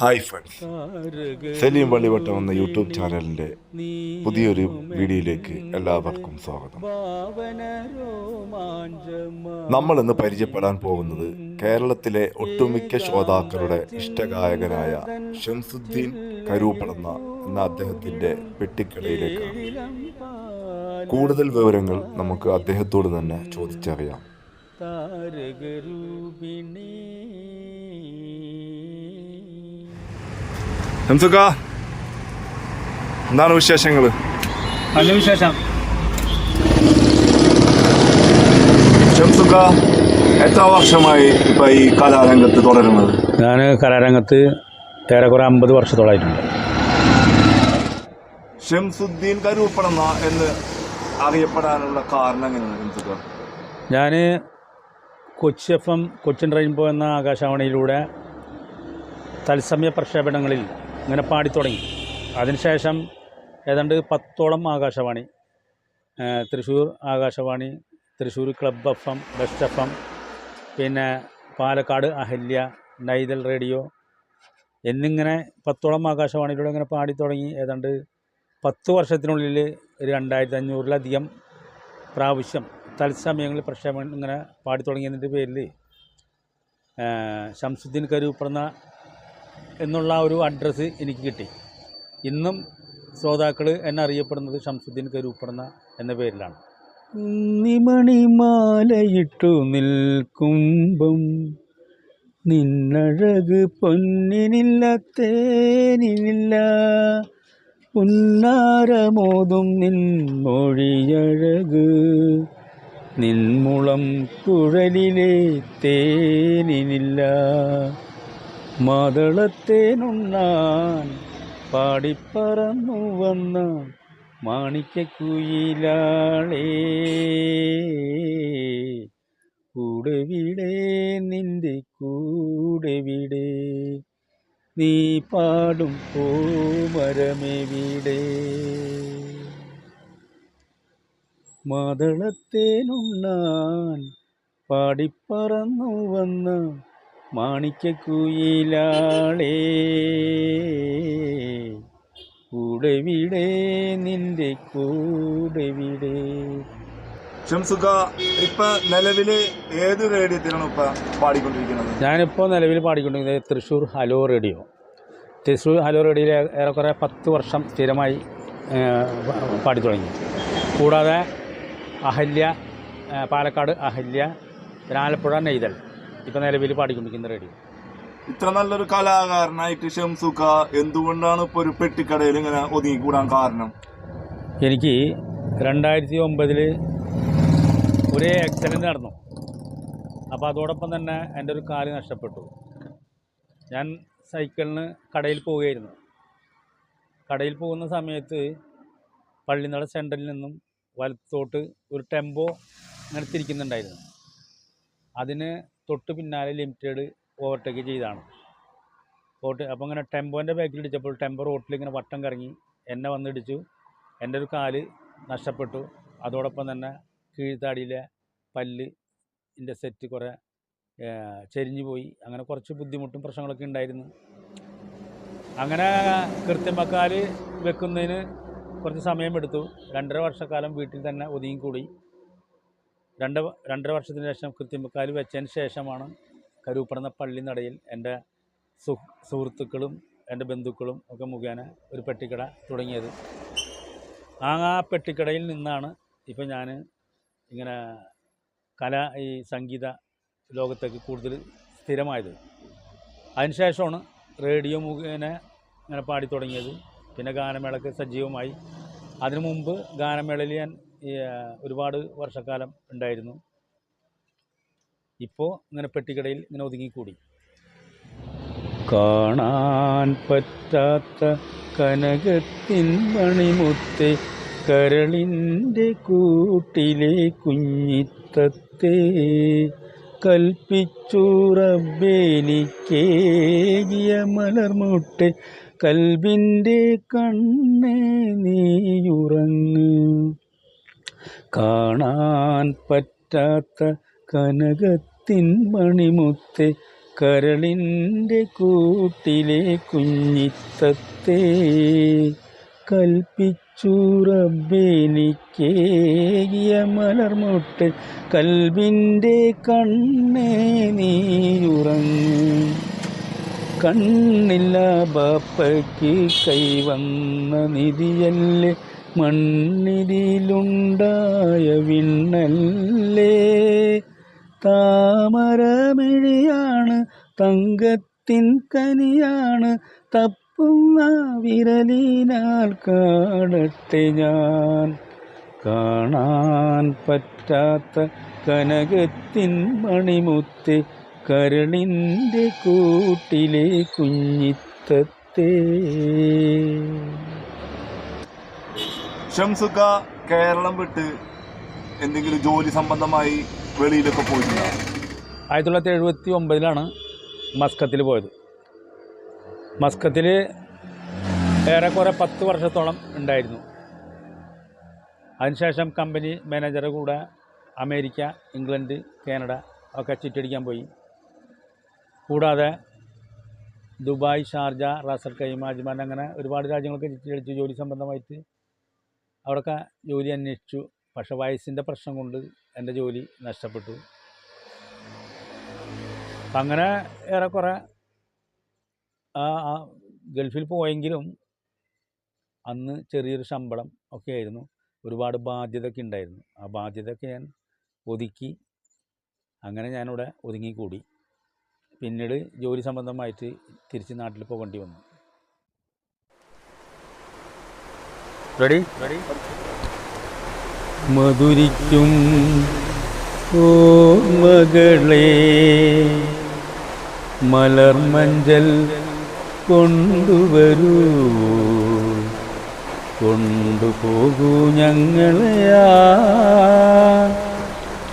Hi friends Saleem പള്ളിവട്ടം എന്ന YouTube ചാനലിന്റെ പുതിയൊരു വീഡിയോയിലേക്ക് എല്ലാവർക്കും സ്വാഗതം. നമ്മൾ ഇന്ന് പരിചയപ്പെടാൻ പോകുന്നത് കേരളത്തിലെ ഒട്ടുമിക്ക ശ്രോതാക്കളുടെ ഇഷ്ടഗായകനായ ഷംസുദ്ദീൻ കരൂപ്പടന്ന എന്ന അദ്ദേഹത്തിന്റെ പെട്ടിക്കടയിലേക്കാണ്. കൂടുതൽ വിവരങ്ങൾ നമുക്ക് അദ്ദേഹത്തോട് തന്നെ ചോദിച്ചറിയാം. ഷംസുക്ക എന്താണ് വിശേഷങ്ങൾ നല്ല വിശേഷം. എത്ര വർഷമായി ഇപ്പൊ ഈ കലാരംഗത്ത് തുടരുന്നത്? ഞാൻ കലാരംഗത്ത് ഏറെക്കുറെ അമ്പത് വർഷത്തോളായിട്ടുണ്ട്. ഷംസുദ്ദീൻ കരൂപ്പണെന്ന എന്ന് അറിയപ്പെടാനുള്ള കാരണം എങ്ങനെയാണ് ഞാൻ Kochi F M Cochin rainbow എന്ന ആകാശവാണിയിലൂടെ തത്സമയ പ്രക്ഷേപണങ്ങളിൽ ഇങ്ങനെ പാടിത്തുടങ്ങി അതിനുശേഷം ഏതാണ്ട് പത്തോളം Akashvani Thrissur Akashvani Thrissur club F M best F M പിന്നെ പാലക്കാട് അഹല്യ നൈതൽ റേഡിയോ എന്നിങ്ങനെ പത്തോളം ആകാശവാണിയിലൂടെ ഇങ്ങനെ പാടി തുടങ്ങി. ഏതാണ്ട് പത്ത് വർഷത്തിനുള്ളിൽ രണ്ടായിരത്തി അഞ്ഞൂറിലധികം പ്രാവശ്യം തത്സമയങ്ങളിൽ പ്രക്ഷേപണം ഇങ്ങനെ പാടി തുടങ്ങിയതിന്റെ പേരിൽ ശംസുദ്ദീൻ കരൂപ്പറന്ന എന്നുള്ള ഒരു അഡ്രസ്സ് എനിക്ക് കിട്ടി. ഇന്നും ശ്രോതാക്കൾ എന്നെ അറിയപ്പെടുന്നത് ഷംസുദ്ദീൻ കരൂപ്പറന്ന എന്ന പേരിലാണ്. നിമണിമാലയിട്ടു നിൽക്കുമ്പം നിന്നഴക് പൊന്നിനില്ല തേനിനില്ല ഉന്നാരമോതും നിൻ മൊഴിയഴക് നിൻമുളം കുഴലിലെ തേനിനില്ല. മാതളത്തേനുണ്ണാൻ പാടിപ്പറന്നു വന്ന മാണിക്കക്കുയിലാളേ. കൂടെ വിടെ നിന്റെ കൂടെ വിടെ. നീ പാടും പൂമരമെവിടെ മാതളത്തേനുണ്ണാൻ പാടിപ്പറന്നു വന്ന മാണിക്കക്കുയിലാളേ കൂടെ വിടെ നിന്റെ കൂടെ വിടെ ഷംസുക്ക ഇപ്പൊ നിലവിൽ ഏത് റേഡിയോത്തിലാണ് ഇപ്പൊ പാടിക്കൊണ്ടിരിക്കുന്നത്? ഞാനിപ്പോൾ നിലവിൽ പാടിക്കൊണ്ടിരിക്കുന്നത് Thrissur hello radio. Thrissur hello റേഡിയോയിൽ ഏറെക്കുറെ പത്ത് വർഷം സ്ഥിരമായി പാടി തുടങ്ങി കൂടാതെ അഹല്യ പാലക്കാട് അഹല്യ പിന്നെ ആലപ്പുഴ നെയ്തൽ. ഇപ്പോൾ നിലവിൽ പാടിക്കൊണ്ടിരിക്കുന്ന റേഡിയോ ഇത്ര നല്ലൊരു കലാകാരനായിട്ട് ഷംസുക്ക എന്തുകൊണ്ടാണ് ഇപ്പൊ ഒരു പെട്ടിക്കടയിൽ ഇങ്ങനെ ഒതുങ്ങിക്കൂടാൻ കാരണം? എനിക്ക് രണ്ടായിരത്തി ഒമ്പതിൽ ഒരു ആക്സിഡന്റ് നടന്നു. അപ്പോൾ അതോടൊപ്പം തന്നെ എന്റെ ഒരു കാൽ നഷ്ടപ്പെട്ടു. ഞാൻ സൈക്കിളിന് കടയിൽ പോവുകയായിരുന്നു. കടയിൽ പോകുന്ന സമയത്ത് പള്ളിനട സെന്ററിൽ നിന്നും വലത്തോട്ട് ഒരു ടെമ്പോ ഇങ്ങനെ തിരിക്കുന്നുണ്ടായിരുന്നു. അതിന് തൊട്ട് പിന്നാലെ ലിമിറ്റഡ് ഓവർടേക്ക് ചെയ്താണ്. ഓട്ട് അപ്പോൾ ഇങ്ങനെ ടെമ്പോന്റെ ബാക്കിൽ ഇടിച്ചപ്പോൾ ടെമ്പോ റോട്ടിൽ ഇങ്ങനെ വട്ടം കറങ്ങി എന്നെ വന്നിടിച്ചു എന്റെ ഒരു കാൽ നഷ്ടപ്പെട്ടു. അതോടൊപ്പം തന്നെ കീഴ്ത്താടിയിലെ പല്ല് എന്റെ സെറ്റ് കുറേ ചെരിഞ്ഞു പോയി. അങ്ങനെ കുറച്ച് ബുദ്ധിമുട്ടും പ്രശ്നങ്ങളൊക്കെ ഉണ്ടായിരുന്നു. അങ്ങനെ കൃത്യമക്കാൽ വെക്കുന്നതിന് കുറച്ച് സമയമെടുത്തു. രണ്ടര വർഷക്കാലം വീട്ടിൽ തന്നെ ഒതുങ്ങിക്കൂടി. രണ്ട് രണ്ടര വർഷത്തിന് ശേഷം കൃത്യമുക്കാൽ വെച്ചതിന് ശേഷമാണ് കരൂപ്പറന്ന പള്ളി നടയിൽ എന്റെ സുഹൃത്തുക്കളും എന്റെ ബന്ധുക്കളും ഒക്കെ മുഖേന ഒരു പെട്ടിക്കട തുടങ്ങിയത്. ആ ആ പെട്ടിക്കടയിൽ നിന്നാണ് ഇപ്പം ഞാൻ ഇങ്ങനെ കല ഈ സംഗീത ലോകത്തേക്ക് കൂടുതൽ സ്ഥിരമായത്. അതിനുശേഷമാണ് റേഡിയോ മുഖേന ഇങ്ങനെ പാടി തുടങ്ങിയത്. പിന്നെ ഗാനമേളക്ക് സജീവമായി. അതിനു മുമ്പ് ഗാനമേളയിൽ ഞാൻ ഒരുപാട് വർഷക്കാലം ഉണ്ടായിരുന്നു. ഇപ്പോൾ ഇങ്ങനെ പെട്ടിക്കടയിൽ ഇങ്ങനെ ഒതുങ്ങിക്കൂടി. കാണാൻ പറ്റാത്ത കനകത്തിൻ മണിമുത്തെ കരളിന്റെ കൂട്ടിലെ കുഞ്ഞിത്തത്തെ കൽപ്പിച്ചു റബ്ബേനിക്കേകിയ മലർമുട്ടെ കൽബിന്റെ കണ്ണേ നീയുറങ്ങ്. കാണാൻ പറ്റാത്ത കനകത്തിൻ മണിമുത്തെ കരളിന്റെ കൂട്ടിലെ കുഞ്ഞിത്തത്തെ. കൽപ്പിച്ചു മലർമുട്ട് കൽവിന്റെ കണ്ണേ നീയുറങ്ങ് കണ്ണില്ല ബാപ്പയ്ക്ക് കൈവന്ന നിധിയല്ലേ മണ്ണിതിലുണ്ടായ വിണ്ണല്ലേ? താമരമിഴിയാണ് തങ്കത്തിൻ കനിയാണ്. തപ്പുന്ന വിരലിനാൽ കാണട്ടെ ഞാൻ. കാണാൻ പറ്റാത്ത കനകത്തിൻ മണിമുത്ത് കരളിന്റെ കൂട്ടിലെ കുഞ്ഞിത്തത്തെ. ഷംസുക്ക കേരളം വിട്ട് എന്തെങ്കിലും ജോലി സംബന്ധമായി വെളിയിലൊക്കെ പോയിട്ടുണ്ടോ? ആയിരത്തി തൊള്ളായിരത്തി എഴുപത്തി ഒമ്പതിലാണ് മസ്കത്തിൽ പോയത്. മസ്കത്തിൽ ഏറെക്കുറെ പത്ത് വർഷത്തോളം ഉണ്ടായിരുന്നു. അതിനുശേഷം കമ്പനി മാനേജറെ കൂടെ അമേരിക്ക ഇംഗ്ലണ്ട് കാനഡ ഒക്കെ ചുറ്റടിക്കാൻ പോയി. കൂടാതെ ദുബായ് ഷാർജ റാസൽ കൈമാജ്മാൻ അങ്ങനെ ഒരുപാട് രാജ്യങ്ങളൊക്കെ ചുറ്റടിച്ച് ജോലി സംബന്ധമായിട്ട് അവിടെയൊക്കെ ജോലി അന്വേഷിച്ചു. പക്ഷെ വയസ്സിന്റെ പ്രശ്നം കൊണ്ട് എന്റെ ജോലി നഷ്ടപ്പെട്ടു. അങ്ങനെ ഏറെക്കുറെ ഗൾഫിൽ പോയെങ്കിലും അന്ന് ചെറിയൊരു ശമ്പളം ഒക്കെ ആയിരുന്നു ഒരുപാട് ബാധ്യതയൊക്കെ ഉണ്ടായിരുന്നു. ആ ബാധ്യതയൊക്കെ ഞാൻ ഒതുക്കി അങ്ങനെ ഞാനിവിടെ ഒതുങ്ങിക്കൂടി. പിന്നീട് ജോലി സംബന്ധമായിട്ട് തിരിച്ച് നാട്ടിൽ പോകേണ്ടി വന്നു. റെഡി ഓ മധുരിക്കും ഓർമ്മകളെ മലർമഞ്ചൽ കൊണ്ടുവരൂ. കൊണ്ടുപോകൂ ഞങ്ങളെയാ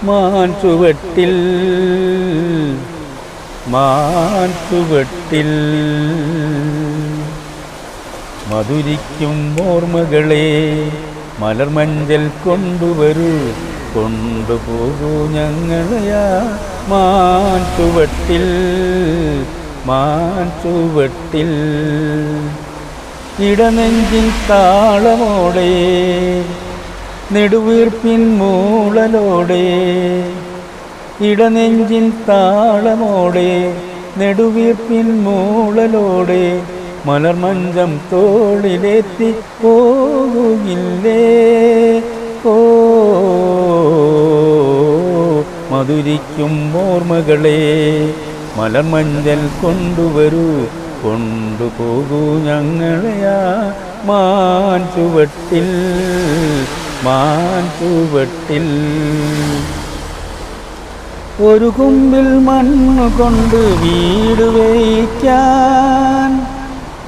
മാൻചുവട്ടിൽ മാൻചുവട്ടിൽ മധുരിക്കും ഓർമ്മകളെ മലർമഞ്ചൽ കൊണ്ടുവരൂ. കൊണ്ടുപോകൂ ഞങ്ങളെയാ മാൻചുവട്ടിൽ മാൻചുവട്ടിൽ ഇടനെഞ്ചിൻ താളമോടെ നെടുവീർപ്പിൻ മൂളലോടെ ഇടനെഞ്ചിൻ താളമോടെ നെടുവീർപ്പിൻ മൂളലോടെ മലർമഞ്ചം തോളിലെത്തി പോകുകില്ലേ മധുരിക്കും ഓർമ്മകളെ മലർമഞ്ചൽ കൊണ്ടുവരൂ. കൊണ്ടുപോകൂ ഞങ്ങളെയാ മാൻ ചുവട്ടിൽ മാൻ ചുവട്ടിൽ. ഒരു കുമ്പിൽ മണ്ണ് കൊണ്ട് വീട് വേയിക്കാൻ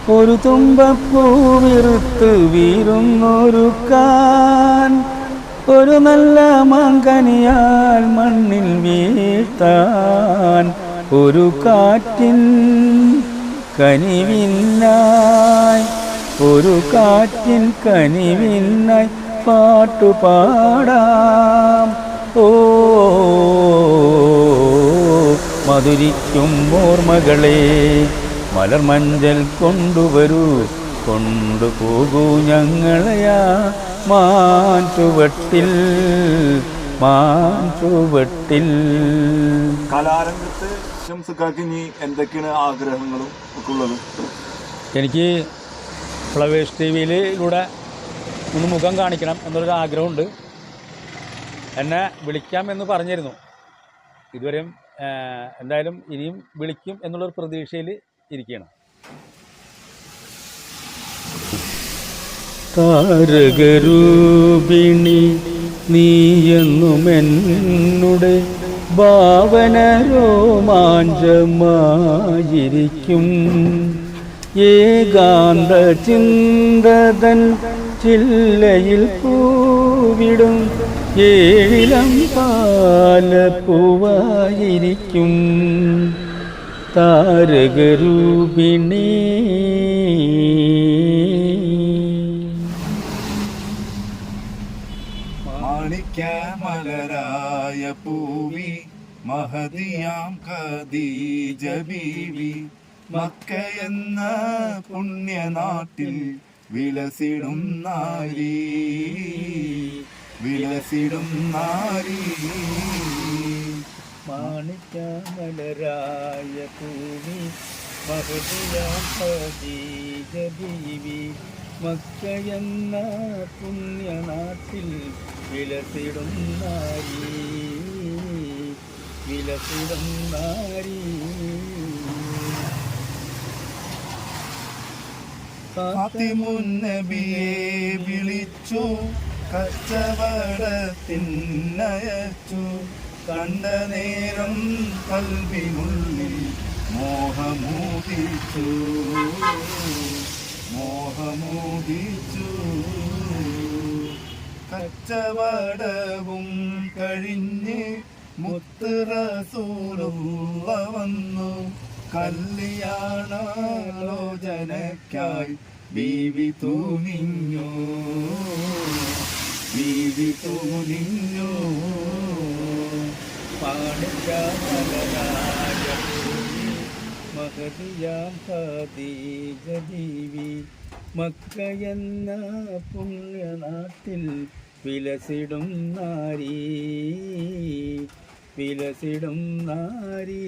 ഒരു തുമ്പപ്പൂവിറുത്ത് വീരുന്നൊരു കാൻ. ഒരു നല്ല മാങ്കനിയാൽ മണ്ണിൽ വീഴ്ത്താൻ. ഒരു കാറ്റിൻ കനിവിന്നായി ഒരു കാറ്റിൻ കനിവിന്നായി പാട്ടുപാടാം. ഓ മധുരിക്കും ഓർമ്മകളെ മലർമഞ്ചൽ കൊണ്ടുവരൂ. കൊണ്ടുപോകൂ ഞങ്ങളെയാ. മാറ്റുവട്ടിൽ മാറ്റുവട്ടിൽ കലാരംഗത്ത് ഷംസുക്കാക്ക് ഇനി എന്തൊക്കെയാണ് ആഗ്രഹങ്ങളും ഒക്കെ ഉള്ളത് എനിക്ക് ഫ്ലവേഴ്സ് ടി വിയിലൂടെ ഒന്ന് മുഖം കാണിക്കണം എന്നുള്ളൊരു ആഗ്രഹമുണ്ട്. എന്നെ വിളിക്കാം എന്ന് പറഞ്ഞിരുന്നു. ഇതുവരെയും എന്തായാലും ഇനിയും വിളിക്കും എന്നുള്ളൊരു പ്രതീക്ഷയിൽ ഇരിക്കുകയാണ് താരകരൂപിണി നീയെന്നുമെന്നുടെ ഭാവന രോമാഞ്ചമായിരിക്കും ഏകാന്ത ചിന്തതൻ ചില്ലയിൽ പൂവിടും ഏഴിലം പാലപ്പൂവായിരിക്കും. താരകരൂപിണി. മാണിക്യമലരായ പൂവി മഹതിയാം ഖദീജ ബീവി മക്ക എന്ന പുണ്യനാട്ടിൽ വിലസിടും നാരി വിലസിടും നാരി. മാണിക്യമലരായ ഭൂമി മഹതിയാം ഖദീജ ബീവി മക്കയെന്ന പുണ്യനാട്ടിൽ വിലസിടും നാരി വിലസിടും നാരി ഫാത്തിമുന്നബിയെ വിളിച്ചു കച്ചവടത്തിനയച്ചു കണ്ട നേരം കൽവിനുള്ളിൽ മോഹമോഹിച്ചു. മോഹമോഹിച്ചു. കച്ചവടവും കഴിഞ്ഞ് മുത്തുറസൂലുള്ള വന്നു. കല്യാണാലോചനയ്ക്കായി ബീവി തൂനിഞ്ഞു. ബീവി തൂനിഞ്ഞു. മഹതിയാം ഖദീജ ബീവി മക്കയെന്ന പുണ്യനാട്ടിൽ വിലസിടും നാരി വിലസിടും നാരി